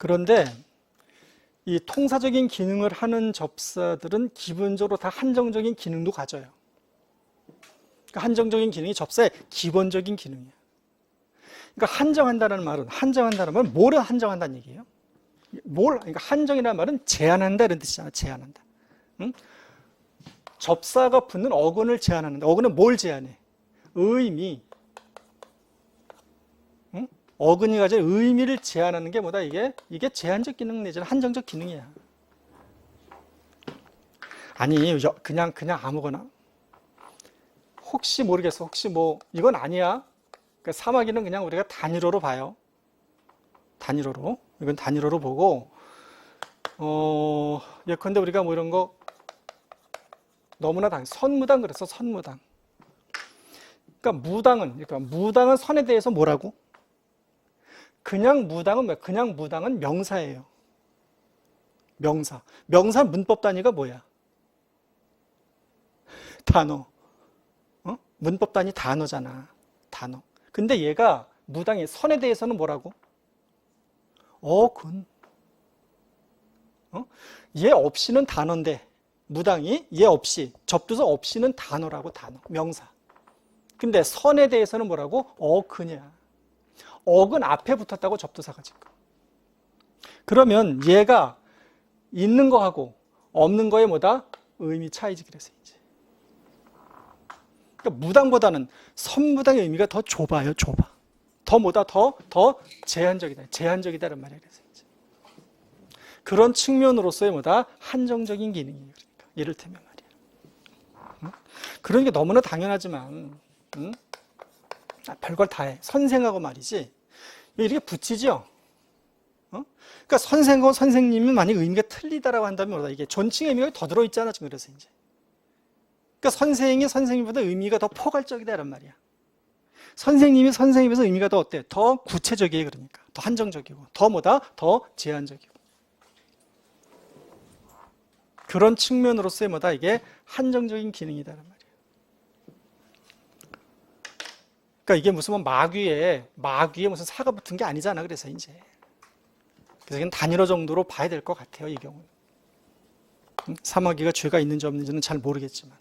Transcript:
그런데 이 통사적인 기능을 하는 접사들은 기본적으로 다 한정적인 기능도 가져요. 그러니까 한정적인 기능이 접사의 기본적인 기능이에요. 그러니까 한정한다는 말은 한정한다는 말은 뭘 한정한다는 얘기예요? 뭘 그러니까 한정이라는 말은 제한한다 이런 뜻이잖아. 제한한다. 응? 접사가 붙는 어근을 제한하는데 어근은 뭘 제한해? 의미. 응? 어근이 가진 의미를 제한하는 게 뭐다 이게? 이게 제한적 기능 내지는 한정적 기능이야. 아니 여- 그냥 그냥 아무거나 혹시 모르겠어. 혹시 뭐 이건 아니야. 그러니까 사마귀는 그냥 우리가 단일어로 봐요. 단일어로. 이건 단일어로 보고 어 예컨대 우리가 뭐 이런 거 너무나 당 선무당 그랬어. 선무당. 그러니까 무당은 그러니까 무당은 선에 대해서 뭐라고? 그냥 무당은 뭐야? 그냥 무당은 명사예요. 명사. 명사 문법 단위가 뭐야? 단어. 어? 문법 단위 단어잖아. 단어. 근데 얘가 무당이 선에 대해서는 뭐라고? 어근. 어? 얘 없이는 단어인데 무당이 얘 없이 접두사 없이는 단어라고 단어. 명사. 근데 선에 대해서는 뭐라고? 어근이야. 어근 앞에 붙었다고 접두사가 지금. 그러면 얘가 있는 거하고 없는 거에 뭐다? 의미 차이지 그래서 이제. 그러니까 무당보다는 선무당의 의미가 더 좁아요, 좁아. 더 뭐다? 더, 더 제한적이다. 제한적이다는 말이야, 그래서 이제. 그런 측면으로서의 뭐다? 한정적인 기능이에요. 그러니까. 이를테면 말이야. 응? 그런 게 너무나 당연하지만, 응? 아, 별걸 다 해. 선생하고 말이지. 이렇게 붙이죠? 어? 그러니까 선생하고 선생님이 만약 의미가 틀리다라고 한다면 뭐다? 이게 존칭의 의미가 더 들어 있잖아, 지금 그래서 이제. 그러니까 선생이 선생님보다 의미가 더 포괄적이다 이런 말이야. 선생님이 선생님에서 의미가 더 어때? 더 구체적이에요, 그러니까. 더 한정적이고. 더 뭐다? 더 제한적이고. 그런 측면으로서의 뭐다? 이게 한정적인 기능이다는 말이에요. 그러니까 이게 무슨 뭐 마귀에, 마귀에 무슨 사가 붙은 게 아니잖아, 그래서 이제. 그래서 이건 단일어 정도로 봐야 될 것 같아요, 이 경우는. 음, 사마귀가 죄가 있는지 없는지는 잘 모르겠지만.